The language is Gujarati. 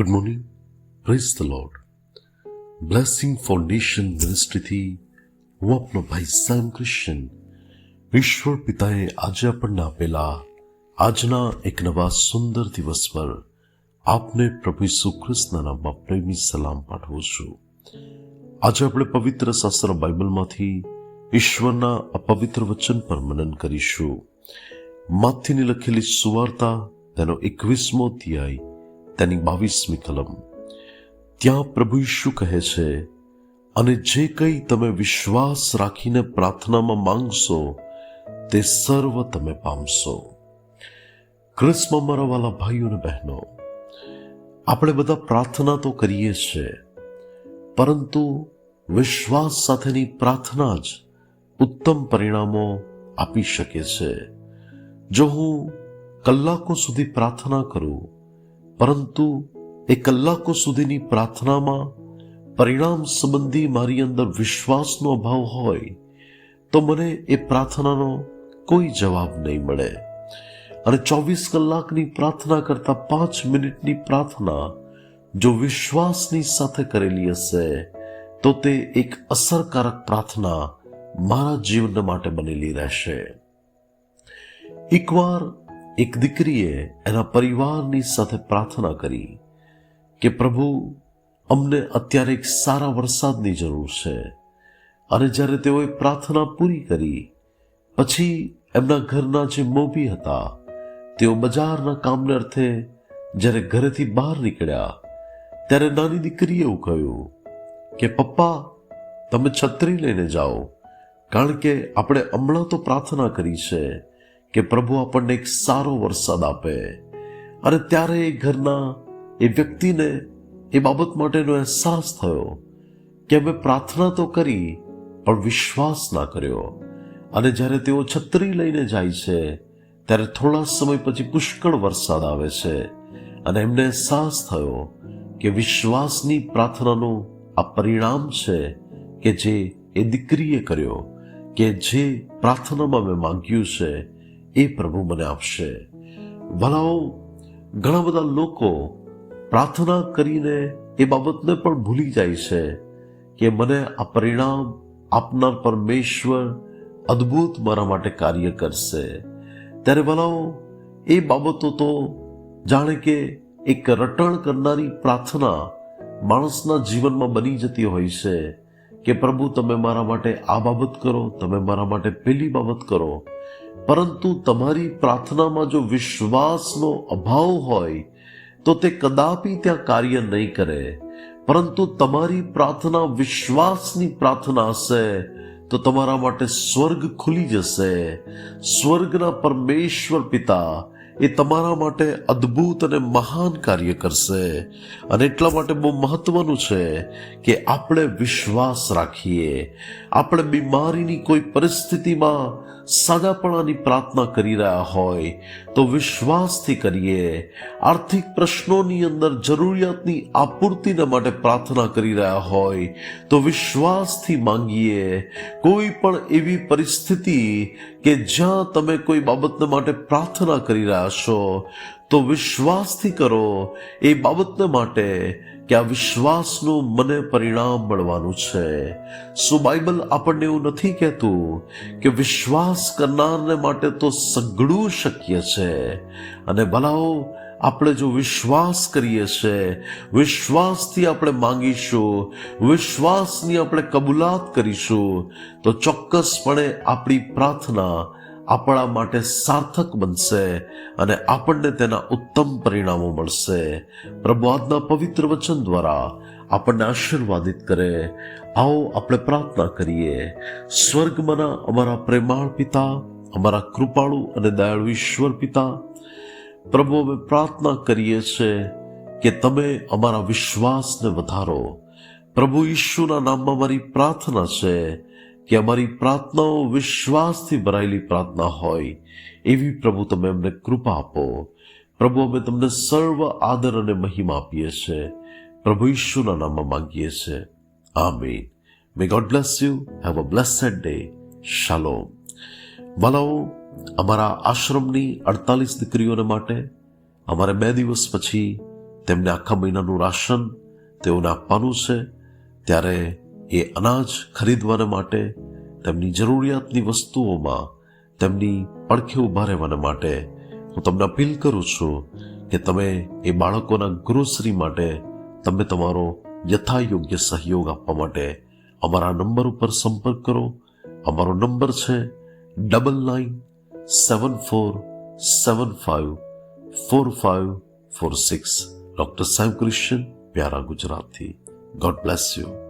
Good morning praise the lord blessing foundation મિનિસ્ટ્રીથી હું આપનો ભાઈ સામ ક્રિશ્ચન. ઈશ્વર પિતાએ આજે આપણને આપેલા આજના એક નવા સુંદર દિવસ પર આપને પ્રભુ ઈસુ ખ્રિસ્તના નામમાં પ્રેમી સલામ પાઠવું છું. આજે આપણે પવિત્ર શાસ્ત્ર બાઇબલમાંથી ઈશ્વરના અપવિત્ર પવિત્ર વચન પર મનન કરીશું. માથીની લખેલી સુવાર્તા તેનો એકવીસમો અધ્યાય તેની બાવીસમી કલમ. ત્યાં પ્રભુ ઈશુ કહે છે, અને જે કંઈ તમે વિશ્વાસ રાખીને પ્રાર્થનામાં માંગશો, તે સર્વ તમે પામશો. ક્રિસ્મા મારા વાલા ભાઈઓ અને બહેનો, આપણે બધા પ્રાર્થના તો કરીએ છીએ પરંતુ વિશ્વાસ સાથેની પ્રાર્થના જ ઉત્તમ પરિણામો આપી શકે છે. જો હું કલાકો સુધી પ્રાર્થના કરું પરંતુ એ કલાકો સુધીની પ્રાર્થનામાં પરિણામ સંબંધી મારી અંદર વિશ્વાસનો અભાવ હોય, તો મને એ પ્રાર્થનાનો કોઈ જવાબ નહીં મળે. અને ચોવીસ કલાકની પ્રાર્થના કરતા પાંચ મિનિટની પ્રાર્થના જો વિશ્વાસની સાથે કરેલી હશે, તો તે એક અસરકારક પ્રાર્થના મારા જીવન માટે બનેલી રહેશે. એકવાર એક દીકરીએ એના પરિવારની સાથે પ્રાર્થના કરી કે પ્રભુ, અમને અત્યારે એક સારા વરસાદની જરૂર છે. અને જ્યારે તેઓએ પ્રાર્થના પૂરી કરી, પછી એમના ઘરના જે મોભી હતા, તેઓ બજારના કામને અર્થે જ્યારે ઘરેથી બહાર નીકળ્યા, ત્યારે નાની દીકરીએ એવું કહ્યું કે, પપ્પા, તમે છત્રી લઈને જાઓ, કારણ કે આપણે હમણાં તો પ્રાર્થના કરી છે કે પ્રભુ આપણને એક સારો વરસાદ આપે. અને ત્યારે એ ઘરના એ વ્યક્તિને એ બાબત માટેનો અહેસાસ થયો કે અમે પ્રાર્થના તો કરી, પણ વિશ્વાસ ના કર્યો. અને જ્યારે તેઓ છત્રી લઈને જાય છે, ત્યારે થોડા સમય પછી પુષ્કળ વરસાદ આવે છે. અને એમને અહેસાસ થયો કે વિશ્વાસની પ્રાર્થનાનું આ પરિણામ છે કે જે એ દીકરીએ કર્યો, કે જે પ્રાર્થનામાં મેં માંગ્યું છે એ પ્રભુ મને આપશે. ભલાઓ ઘણા બધા લોકો પ્રાર્થના કરીને એ બાબતને પણ ભૂલી જાય છે કે મને આ પરિણામ આપનાર પરમેશ્વર અદ્ભુત મારા માટે કાર્ય કરશે. ત્યારે ભલાઓ એ બાબતો તો જાણે કે એક રટણ કરનારી પ્રાર્થના માણસના જીવનમાં બની જતી હોય છે કે પ્રભુ તમે મારા માટે આ બાબત કરો, તમે મારા માટે પેલી બાબત કરો. પરંતુ તમારી પ્રાર્થનામાં જો વિશ્વાસનો અભાવ હોય, તો તે કદાપી ત્યાં કાર્ય નહીં કરે. પરંતુ તમારી પ્રાર્થના વિશ્વાસની પ્રાર્થના હશે, તો તમારા માટે સ્વર્ગ ખુલી જશે. સ્વર્ગના પરમેશ્વર પિતા એ તમારા માટે અદ્ભુત અને મહાન કાર્ય કરશે. અને એટલા માટે બહુ મહત્વનું છે કે આપણે વિશ્વાસ રાખીએ. આપણે બીમારીની કોઈ પરિસ્થિતિમાં સાજાપણાની પ્રાર્થના કરી રહ્યા હોય તો વિશ્વાસથી કરીએ. આર્થિક પ્રશ્નોની અંદર જરૂરિયાતની આપૂર્તિના માટે પ્રાર્થના કરી રહ્યા હોય તો વિશ્વાસથી માંગીએ. કોઈ પણ એવી પરિસ્થિતિ કે જ્યાં તમે કોઈ બાબતને માટે પ્રાર્થના કરી રહ્યા છો તો વિશ્વાસથી કરો. એ બાબતને માટે કે આ વિશ્વાસનું મને પરિણામ મળવાનું છે. સો બાઇબલ આપણને એવું નથી કહેતું કે વિશ્વાસ કરનારને માટે તો સઘળું શક્ય છે. અને ભલાઓ, આપણે જો વિશ્વાસ કરીએ છીએ વિશ્વાસથી આપણે માંગીશું, વિશ્વાસની આપણે કબૂલાત કરીશું, તો ચોક્કસપણે આપણી પ્રાર્થના આપણા માટે સાર્થક બનશે અને આપણને તેના ઉત્તમ પરિણામો મળશે. પ્રભુ આજના પવિત્ર વચન દ્વારા આપણને આશીર્વાદિત કરે. આવો આપણે પ્રાર્થના કરીએ. સ્વર્ગમાંના અમારા પ્રેમાળ પિતા, અમારા કૃપાળુ અને દયાળુ ઈશ્વર પિતા, પ્રભુ અમે પ્રાર્થના કરીએ છીએ કે તમે અમારા વિશ્વાસને વધારો. પ્રભુ ઈશુના નામમાં મારી પ્રાર્થના છે કે અમારી પ્રાર્થનાઓ વિશ્વાસથી ભરાયેલી પ્રાર્થના હોય એવી પ્રભુ તમે અમને કૃપા આપો. પ્રભુ, અમે તમને સર્વ આદર અને મહિમા આપીએ છીએ પ્રભુ ઈશ્વરના નામમાં માંગીએ છીએ આમીન. May God bless you have a blessed day shalom વાલાઓ, અમારા આશ્રમની અડતાલીસ દીકરીઓને માટે અમારે બે દિવસ પછી તેમને આખા મહિનાનું રાશન તેઓને આપવાનું છે. ત્યારે એ અનાજ ખરીદવાને માટે, તેમની જરૂરિયાતની વસ્તુઓમાં તેમની પડખે ઊભા રહેવાને માટે હું તમને અપીલ કરું છું કે તમે એ બાળકોના ગ્રોસરી માટે તમે તમારો યથાયોગ્ય સહયોગ આપવા માટે અમારા નંબર ઉપર સંપર્ક કરો. અમારો નંબર છે double nine seven four seven five four five four six doctor સાહેબ ક્રિશ્ચન, પ્યારા ગુજરાતથી. God bless you